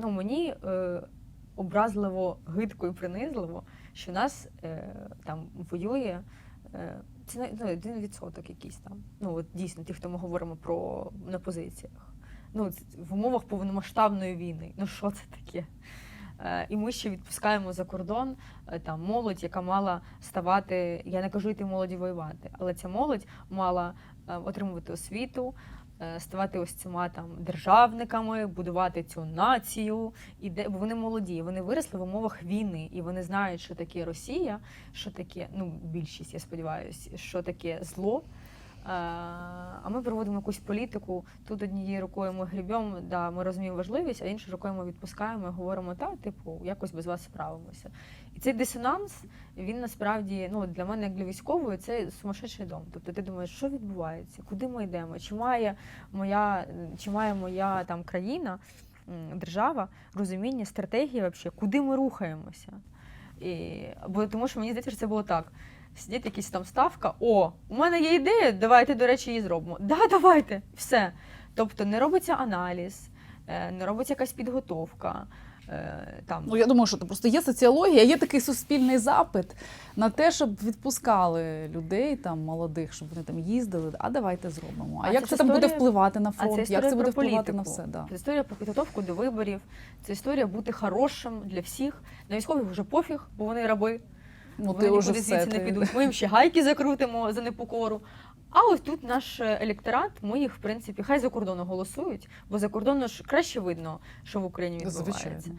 ну мені е, образливо, гидко і принизливо, що нас е, там воює. Е, це ну, один відсоток якийсь там. Ну от дійсно, ті, хто ми говоримо про на позиціях. Ну, в умовах повномасштабної війни. Ну що це таке? Е, І ми ще відпускаємо за кордон е, там молодь, яка мала ставати. Я не кажу йти молоді воювати, але ця молодь мала е, отримувати освіту, ставати ось цими там державниками, будувати цю націю. І де бо вони молоді, вони виросли в умовах війни, і вони знають, що таке Росія, що таке, ну більшість, я сподіваюся, що таке зло. Е, А ми проводимо якусь політику. Тут однією рукою ми грібемо, да, ми розуміємо важливість, а іншою рукою ми відпускаємо і говоримо, та, типу, якось без вас справимося. І цей дисонанс, він насправді ну, для мене, як для військової, це сумасшедший дом. Тобто ти думаєш, що відбувається, куди ми йдемо, чи має моя, чи має моя там країна, держава, розуміння, стратегії, вообще, куди ми рухаємося. І, бо тому що мені здається, що це було так. Сидить якась там ставка, о, у мене є ідея, давайте, до речі, її зробимо. Да, давайте, все. Тобто не робиться аналіз, е, не робиться якась підготовка. е, Там, Ну я думаю, що це просто є соціологія, є такий суспільний запит на те, щоб відпускали людей там молодих, щоб вони там їздили. А давайте зробимо. А, А як це це ж там буде впливати на а це Як це буде впливати на все? Да. Це історія про підготовку до виборів, це історія бути хорошим для всіх. На військових вже пофіг, бо вони раби. Ну вони ти нікуди вже звідси все. не ти- підуть. Ми їм ще гайки закрутимо за непокору. А ось тут наш електорат, ми їх, в принципі, хай за кордону голосують, бо за кордону ж краще видно, що в Україні відбувається. Звичайно.